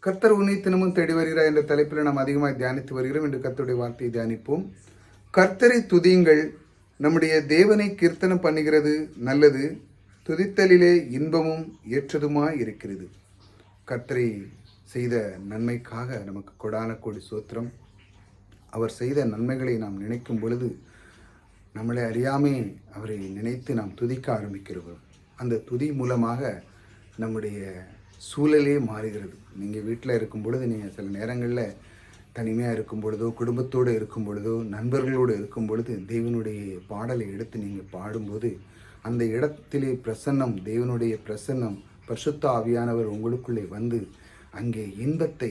கர்த்தர் உன்னை தினமும் தேடி வருகிறார் என்ற தலைப்பில் நாம் அதிகமாக தியானித்து வருகிறோம். என்று கர்த்தருடைய வார்த்தையை தியானிப்போம். கர்த்தரை துதியுங்கள். நம்முடைய தேவனை கீர்த்தனம் பண்ணுகிறது நல்லது. துதித்தலிலே இன்பமும் ஏற்றதுமாய் இருக்கிறது. கர்த்தரை செய்த நன்மைக்காக நமக்கு கொடான கோடி சோத்திரம். அவர் செய்த நன்மைகளை நாம் நினைக்கும் பொழுது நம்மளை அறியாமே அவரை நினைத்து நாம் துதிக்க ஆரம்பிக்கிறோம். அந்த துதி மூலமாக நம்முடைய சூழலே மாறுகிறது. நீங்கள் வீட்டில் இருக்கும் பொழுது நீங்கள் சில நேரங்களில் தனிமையாக இருக்கும் பொழுதோ குடும்பத்தோடு இருக்கும் பொழுதோ நண்பர்களோடு இருக்கும் பொழுது தேவனுடைய பாடலை எடுத்து நீங்கள் பாடும்போது அந்த இடத்திலே பிரசன்னம் தேவனுடைய பிரசன்னம் பரிசுத்த ஆவியானவர் உங்களுக்குள்ளே வந்து அங்கே இன்பத்தை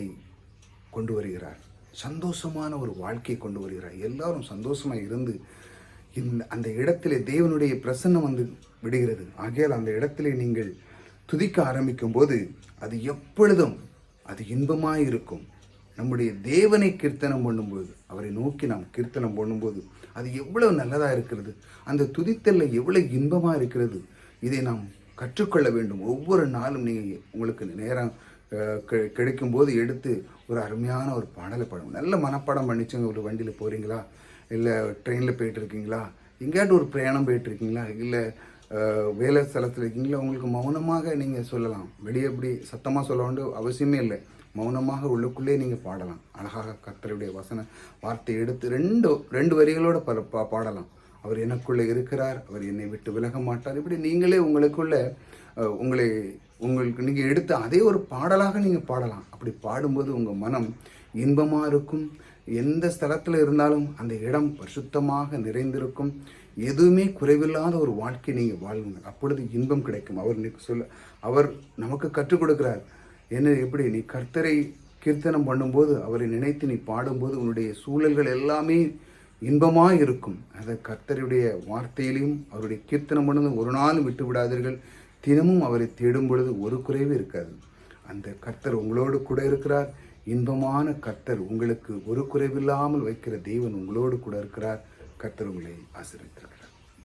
கொண்டு வருகிறார். சந்தோஷமான ஒரு வாழ்க்கை கொண்டு வருகிறார். எல்லாரும் சந்தோஷமாக இருந்து இந்த அந்த இடத்திலே தேவனுடைய பிரசன்னம் வந்து விடுகிறது. ஆகையால் அந்த இடத்திலே நீங்கள் துதிக்க ஆரம்பிக்கும் போது அது எப்பொழுதும் அது இன்பமாக இருக்கும் நம்முடைய தேவனை கீர்த்தனம் பண்ணும்போது அவரை நோக்கி நாம் கீர்த்தனம் பண்ணும்போது அது எவ்வளவு நல்லதாக இருக்கிறது? அந்த துதித்தல்ல எவ்வளவு இன்பமாக இருக்கிறது? இதை நாம் கற்றுக்கொள்ள வேண்டும். ஒவ்வொரு நாளும் நீங்கள் உங்களுக்கு நேரம் கிடைக்கும் போது எடுத்து ஒரு அருமையான ஒரு பாடலை பாடும் நல்ல மனப்பாடம் பண்ணிச்சுங்க. ஒரு வண்டியில் போகிறீங்களா இல்லை ட்ரெயினில் போயிட்டுருக்கீங்களா எங்கேயாட்டு ஒரு பிரயாணம் போயிட்டுருக்கீங்களா இல்லை வேலை ஸ்தலத்தில் இருக்கீங்களோ? உங்களுக்கு மௌனமாக நீங்கள் சொல்லலாம். வெளியே எப்படி சத்தமாக சொல்ல வேண்டிய அவசியமே இல்லை. மௌனமாக உள்ளுக்குள்ளே நீங்கள் பாடலாம். அழகாக கர்த்தருடைய வசன வார்த்தை எடுத்து ரெண்டு ரெண்டு வரிகளோட பா பாடலாம். அவர் எனக்குள்ளே இருக்கிறார். அவர் என்னை விட்டு விலக மாட்டார். இப்படி நீங்களே உங்களுக்குள்ள உங்களை உங்களுக்கு நீங்கள் எடுத்து அதே ஒரு பாடலாக நீங்கள் பாடலாம். அப்படி பாடும்போது உங்கள் மனம் இன்பமாக இருக்கும். எந்த ஸ்தலத்தில் இருந்தாலும் அந்த இடம் பரிசுத்தமாக நிறைந்திருக்கும். எதுவுமே குறைவில்லாத ஒரு வாழ்க்கை நீங்கள் வாழுங்க அப்பொழுது இன்பம் கிடைக்கும். அவர் சொல்ல அவர் நமக்கு கற்றுக் கொடுக்கிறார். என்ன எப்படி? நீ கர்த்தரை கீர்த்தனம் பண்ணும்போது அவரை நினைத்து நீ பாடும்போது உன்னுடைய சூழல்கள் எல்லாமே இன்பமாக இருக்கும். அதை கர்த்தருடைய வார்த்தையிலையும் அவருடைய கீர்த்தனம் பண்ணுவது ஒரு நாளும் விட்டு விடாதீர்கள். தினமும் அவரை தேடும் பொழுது ஒரு குறைவு இருக்காது. அந்த கர்த்தர் உங்களோடு கூட இருக்கிறார். இன்பமான கர்த்தர் உங்களுக்கு ஒரு குறைவில்லாமல் வைக்கிற தேவன் உங்களோடு கூட இருக்கிறார். கர்த்தர் உங்களை ஆசிரித்திருக்கிறார்